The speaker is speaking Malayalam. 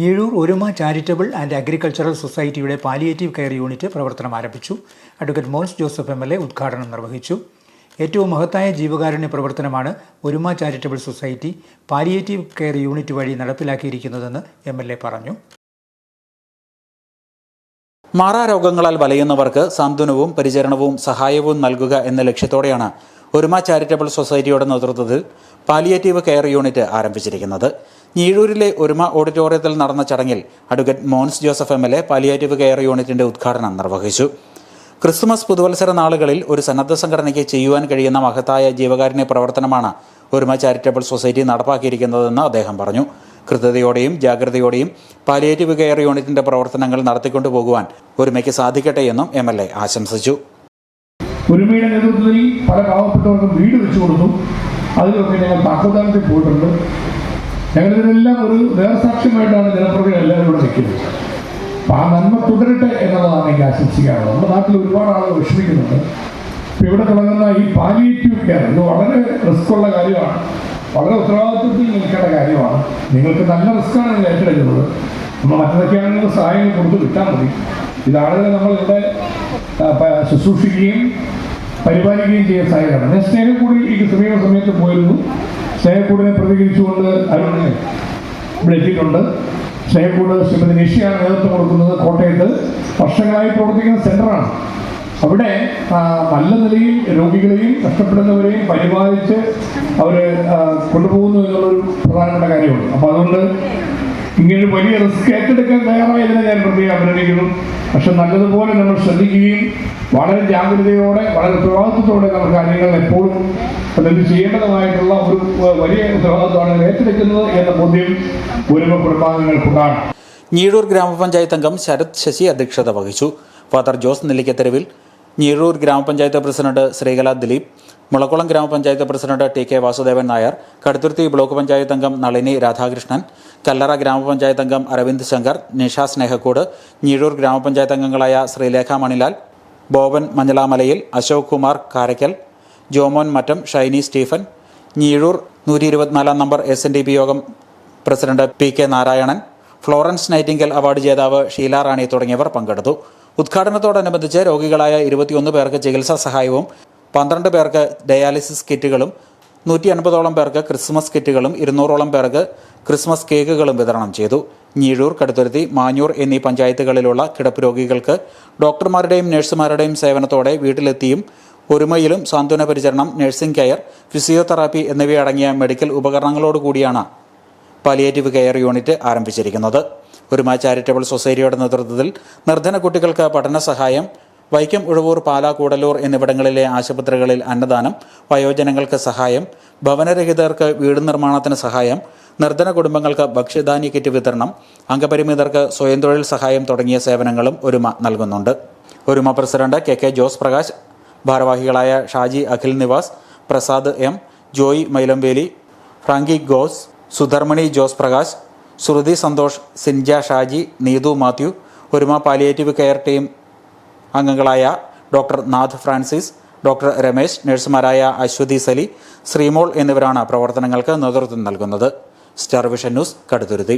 Njeezhoor Oruma charitable and agricultural സൊസൈറ്റിയുടെ പാലിയേറ്റീവ് കെയർ യൂണിറ്റ് പ്രവർത്തനം ആരംഭിച്ചു. Advocate Mons Joseph M L A ഉദ്ഘാടനം നിർവഹിച്ചു. ഏറ്റവും മഹത്തായ ജീവകാരുണ്യ പ്രവർത്തനമാണ് Oruma charitable society palliative care unit വഴി നടപ്പിലാക്കിയിരിക്കുന്നതെന്ന് എം എൽ എ പറഞ്ഞു. മാറാരോഗങ്ങളാൽ വലയുന്നവർക്ക് സാന്ത്വനവും പരിചരണവും സഹായവും നൽകുക എന്ന ലക്ഷ്യത്തോടെയാണ് ഒരുമ ചാരിറ്റബിൾ സൊസൈറ്റിയുടെ നേതൃത്വത്തിൽ പാലിയേറ്റീവ് കെയർ യൂണിറ്റ് ആരംഭിച്ചിരിക്കുന്നത്. ഞീഴൂരിലെ ഒരുമ ഓഡിറ്റോറിയത്തിൽ നടന്ന ചടങ്ങിൽ advocate Mons Joseph M L A palliative care യൂണിറ്റിന്റെ ഉദ്ഘാടനം നിർവഹിച്ചു. ക്രിസ്മസ് പുതുവത്സര നാളുകളിൽ ഒരു സന്നദ്ധ സംഘടനയ്ക്ക് ചെയ്യുവാൻ കഴിയുന്ന മഹത്തായ ജീവകാരുണ്യ പ്രവർത്തനമാണ് ഒരുമ ചാരിറ്റബിൾ സൊസൈറ്റി നടപ്പാക്കിയിരിക്കുന്നതെന്ന് അദ്ദേഹം പറഞ്ഞു. കൃത്യതയോടെയും ജാഗ്രതയോടെയും പാലിയേറ്റീവ് കെയർ യൂണിറ്റിന്റെ പ്രവർത്തനങ്ങൾ നടത്തിക്കൊണ്ടു പോകുവാൻ ഒരുമയ്ക്ക് സാധിക്കട്ടെ എന്നും എം ആശംസിച്ചു. ഒരുമയുടെ നേതൃത്വത്തിൽ പല പാവപ്പെട്ടവർക്കും വീട് വെച്ചു കൊടുത്തു. അതിലൊക്കെ ഞങ്ങൾ താക്കോദാനത്തിൽ പോയിട്ടുണ്ട്. ഞങ്ങളിതിനെല്ലാം ഒരു നേർസാക്ഷ്യമായിട്ടാണ് ജനപ്രതികൾ എല്ലാവരും ഇവിടെ നിൽക്കുന്നത്. അപ്പം ആ നന്മ തുടരട്ടെ എന്നുള്ളതാണ് എനിക്ക് ആശംസിക്കാറുള്ളത് നമ്മുടെ നാട്ടിൽ ഒരുപാട് ആളുകൾ വിഷമിക്കുന്നുണ്ട്. ഇപ്പം ഇവിടെ തുടങ്ങുന്ന ഈ പാലിയേറ്റീവ് കെയർ ഇത് വളരെ റിസ്ക് ഉള്ള കാര്യമാണ്. വളരെ ഉത്തരവാദിത്വത്തിൽ നിൽക്കേണ്ട കാര്യമാണ്. നിങ്ങൾക്ക് നല്ല റിസ്ക്കാണ് നിങ്ങൾ ഏറ്റെടുക്കുന്നത്. നമ്മൾ മറ്റൊക്കെയാണെങ്കിൽ സഹായങ്ങൾ കൊടുത്ത് വിട്ടാൽ മതി. ഇത് ആളുകളെ നമ്മൾ ഇവിടെ ശുശ്രൂഷിക്കുകയും പരിപാലിക്കുകയും ചെയ്യുന്ന സഹായമാണ് ഞാൻ സ്നേഹക്കൂടി ഈ സമീപ സമയത്ത് പോയിരുന്നു. സ്നേഹക്കൂടിനെ പ്രതികരിച്ചുകൊണ്ട് അരുണ് ഇവിടെ എത്തിയിട്ടുണ്ട്. സ്നേഹക്കൂട് ശ്രീമതി നിഷയാണ് നേതൃത്വം കൊടുക്കുന്നത് കോട്ടയത്ത്. വർഷങ്ങളായി പ്രവർത്തിക്കുന്ന സെന്ററാണ് അവിടെ നല്ല നിലയിൽ രോഗികളെയും കഷ്ടപ്പെടുന്നവരെയും പരിപാലിച്ച് അവർ കൊണ്ടുപോകുന്നു എന്നുള്ളൊരു പ്രധാനപ്പെട്ട കാര്യമുണ്ട്. അപ്പോൾ അതുകൊണ്ട് ഇങ്ങനെ വലിയ റിസ്ക് ഏറ്റെടുക്കാൻ തയ്യാറായതിനെ ഞാൻ പ്രത്യേകം അഭിനന്ദിക്കുന്നു. പക്ഷെ നല്ലതുപോലെ നമ്മൾ ശ്രദ്ധിക്കുകയും വളരെ ജാഗ്രതയോടെ വളരെ ഉത്തരവാദിത്വത്തോടെ നമ്മൾ കാര്യങ്ങൾ എപ്പോഴും അതിന് ചെയ്യേണ്ടതുമായിട്ടുള്ള ഒരു വലിയ ഉത്തരവാദിത്വമാണ് ഏറ്റെടുക്കുന്നത് എന്ന ബോധ്യം ഒരുമ കുടുംബാംഗങ്ങൾക്കുണ്ടാണ് ഞീഴൂർ ഗ്രാമപഞ്ചായത്ത് അംഗം ശരത് ശശി അധ്യക്ഷത വഹിച്ചു. ഫാദർ ജോസ് നെല്ലിക്കത്തെരുവിൽ ഞീഴൂർ ഗ്രാമപഞ്ചായത്ത് പ്രസിഡന്റ് ശ്രീകല ദിലീപ് മുളക്കുളം ഗ്രാമപഞ്ചായത്ത് president T K Vasudevan Nair Kaduthuruthy block panchayat അംഗം നളിനി രാധാകൃഷ്ണൻ കല്ലറ ഗ്രാമപഞ്ചായത്ത് അംഗം അരവിന്ദ് ശങ്കർ നിഷ സ്നേഹക്കൂട് ഞീഴൂർ ഗ്രാമപഞ്ചായത്ത് അംഗങ്ങളായ ശ്രീലേഖ മണിലാൽ ബോബൻ മഞ്ഞളാമലയിൽ അശോക് കുമാർ കാരയ്ക്കൽ ജോമോൻ മറ്റം ഷൈനി സ്റ്റീഫൻ ഞീഴൂർ നൂറ്റി ഇരുപത്തിനാലാം number S N D P Yogam president P K Narayanan Florence Nightingale award ജേതാവ് ഷീല റാണി തുടങ്ങിയവർ പങ്കെടുത്തു. ഉദ്ഘാടനത്തോടനുബന്ധിച്ച് രോഗികളായ ഇരുപത്തിയൊന്ന് പേർക്ക് ചികിത്സാ സഹായവും പന്ത്രണ്ട് പേർക്ക് ഡയാലിസിസ് കിറ്റുകളും നൂറ്റി അൻപതോളം പേർക്ക് ക്രിസ്മസ് കിറ്റുകളും ഇരുന്നൂറോളം പേർക്ക് ക്രിസ്മസ് കേക്കുകളും വിതരണം ചെയ്തു. ഞീഴൂർ കടുത്തുരുത്തി മാഞ്ഞൂർ എന്നീ പഞ്ചായത്തുകളിലുള്ള കിടപ്പ് രോഗികൾക്ക് ഡോക്ടർമാരുടെയും നഴ്സുമാരുടെയും സേവനത്തോടെ വീട്ടിലെത്തിയും ഒരുമയിലും സാന്ത്വന പരിചരണം നഴ്സിംഗ് കെയർ ഫിസിയോതെറാപ്പി എന്നിവയടങ്ങിയ മെഡിക്കൽ ഉപകരണങ്ങളോടുകൂടിയാണ് പാലിയേറ്റീവ് കെയർ യൂണിറ്റ് ആരംഭിച്ചിരിക്കുന്നത്. ഒരുമ ചാരിറ്റബിൾ സൊസൈറ്റിയുടെ നേതൃത്വത്തിൽ നിർധന കുട്ടികൾക്ക് പഠന സഹായം വൈക്കം ഉഴവൂർ പാലാ കൂടലൂർ എന്നിവിടങ്ങളിലെ ആശുപത്രികളിൽ അന്നദാനം വയോജനങ്ങൾക്ക് സഹായം ഭവനരഹിതർക്ക് വീട് നിർമ്മാണത്തിന് സഹായം നിർധന കുടുംബങ്ങൾക്ക് ഭക്ഷ്യധാന്യ കിറ്റ് വിതരണം അംഗപരിമിതർക്ക് സ്വയം തൊഴിൽ സഹായം തുടങ്ങിയ സേവനങ്ങളും ഒരുമ നൽകുന്നുണ്ട്. Oruma president K K Jose Prakash ഭാരവാഹികളായ Shaji Akhil Nivas Prasad M Joy Mylamveli Franky Goss Sudharmani Jose Prakash Sruthi Santhosh Sinja Shaji Neethu Mathew Oruma palliative care team അംഗങ്ങളായ doctor Nath Francis doctor Ramesh നഴ്സുമാരായ Aswathy Sali Sreemol എന്നിവരാണ് പ്രവർത്തനങ്ങൾക്ക് നേതൃത്വം നൽകുന്നത്. Star Vision News Kaduthuruthy.